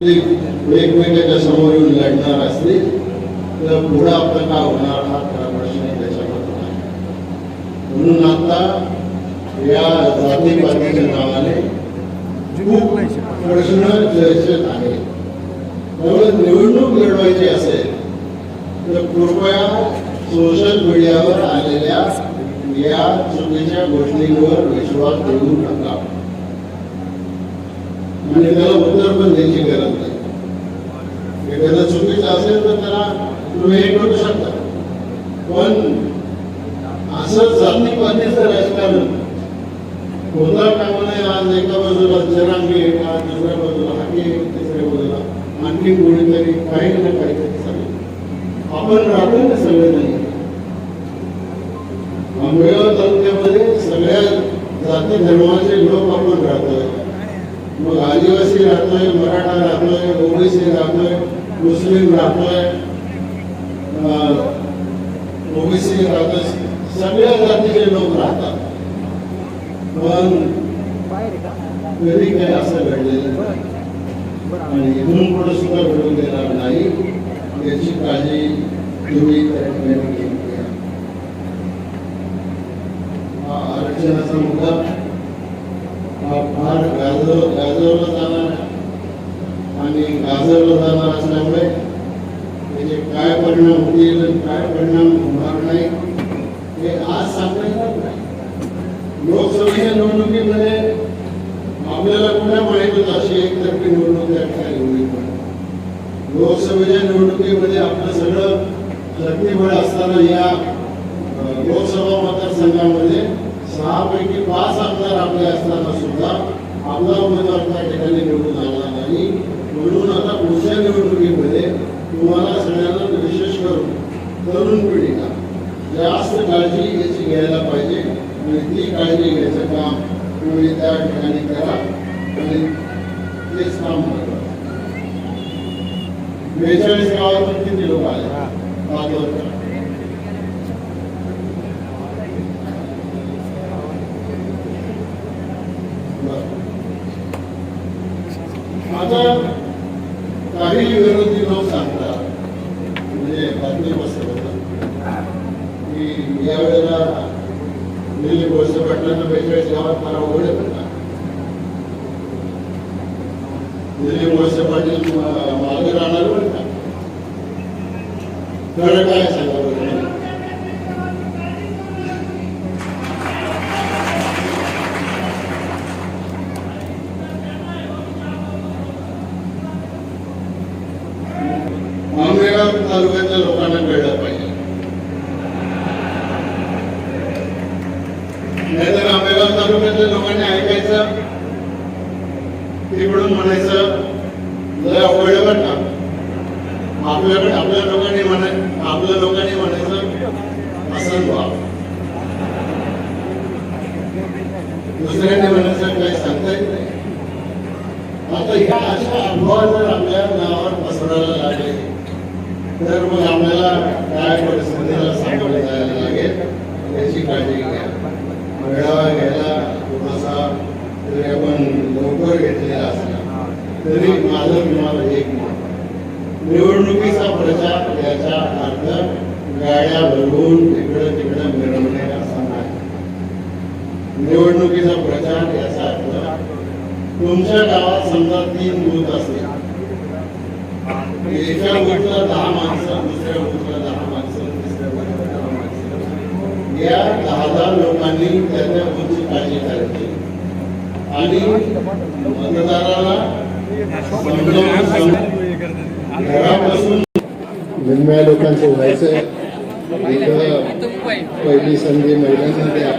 वेगवेगळ्या समोर येऊन लढणार असतील तर पुढं आपलं काय होणार हा खरा प्रश्न त्याच्याबद्दल आहे. म्हणून आता या जातीपातीच्या नावाने खूप प्रश्न चर्चेत आहे त्यामुळे निवडणूक लढवायची असेल तर कृपया सोशल मीडियावर आलेल्या या चुकीच्या गोष्टींवर विश्वास ठेवू नका आणि त्याला उत्तर पण द्यायची गरज नाही. एखादं चुकीचं असेल तर त्याला तुम्ही हे करू शकता. पण असं जातीपातीचं राजकारण होता कामा नये आज एका बाजूला जरांगी एका दुसऱ्या बाजूला हाकी तिसऱ्या बाजूला? आणखी कोणीतरी काही ना काहीतरी चालेल आपण राहतो ना सगळे नाही आंबेगाव तालुक्यामध्ये सगळ्या जाती धर्माचे लोक आपण राहतो मग आदिवासी राहतोय मराठा राहतोय ओबीसी राहतोय मुस्लिम राहतोय ओबीसी राहतोय सगळ्या जातीचे लोक राहतात. पण कधी काही असं घडलेलं आणि इथून पुढे सुद्धा घडून देणार नाही याची काळजी तुम्ही आरक्षणाचा मुद्दा. फार गाजव गाजवलं जाणार आणि गाजवलं जाणार असल्यामुळे त्याचे काय परिणाम होतील आणि काय परिणाम होणार नाही हे आज सांगता येणार नाही लोकसभेच्या निवडणुकीमध्ये आपल्याला कुठे माहितच होतं अशी एकतर्फी निवडणूक त्या ठिकाणी होईल लोकसभेच्या निवडणुकीमध्ये आपलं सगळं शक्तीबळ असताना या लोकसभा मतदारसंघामध्ये सहापैकी पाच आमदार आपले असताना सुद्धा आपला उमेदवार त्या ठिकाणी निवडून आला नाही. म्हणून आता पुढच्या निवडणुकीमध्ये तुम्हाला सगळ्यांना विशेष करून तरुण पिढीला जास्त काळजी याची घ्यायला पाहिजे. आणि ती काळजी घ्यायचं काम तुम्ही त्या ठिकाणी करा आणि तेच काम करा. बेचाळीस गावातून किती लोक आले पाच वर्ष आता काही विरोधी लोक सांगतात म्हणजे बातमी पसरवतात. की यावेळेला दिल्ली गोष्ट पटलांना बेचाळीस गावात मला ओढे पडला दिल्ली कोळसे पाटील मागे राहणार बरं का? खरं काय सांगा बरं मला? आंबेगाव तालुक्यातल्या लोकांना मिळलं पाहिजे. नाहीतर आंबेगाव तालुक्यातल्या लोकांनी ऐकायचं तिकडून म्हणायचं लय अवघड आहे का? आपल्याकडे आपल्या लोकांनी म्हणाय आपल्या लोकांनी म्हणायचं असं व्हा दुसऱ्याने म्हणायचं काही सांगता येत नाही. आता ह्या अशा अनुभव जर आपल्या नावावर पसरायला लागले तर मग आपल्याला काय परिस्थितीला सामोरे जायला लागेल याची काळजी घ्या. मेळावा घ्यायला थोडासा तरी आपण लवकर घेतलेला असला तरी माझं तुम्हाला एक मत. निवडणुकीचा प्रचार याचा अर्थ गाड्या भरवून इकडं तिकडं मिळवणे असा नाही निवडणुकीचा प्रचार याचा अर्थ तुमच्या गावात समजा तीन बूथ असतील. एका बूथला दहा माणसं दुसऱ्या बूथला दहा माणसं तिसऱ्या बूथला दहा माणसं या दहा दहा लोकांनी त्या त्या बूथची काळजी करायची आणि मतदाराला घरापासून निम्म्या लोकांचं व्हायचं इथं पहिली संधी महिलांना द्या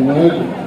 मग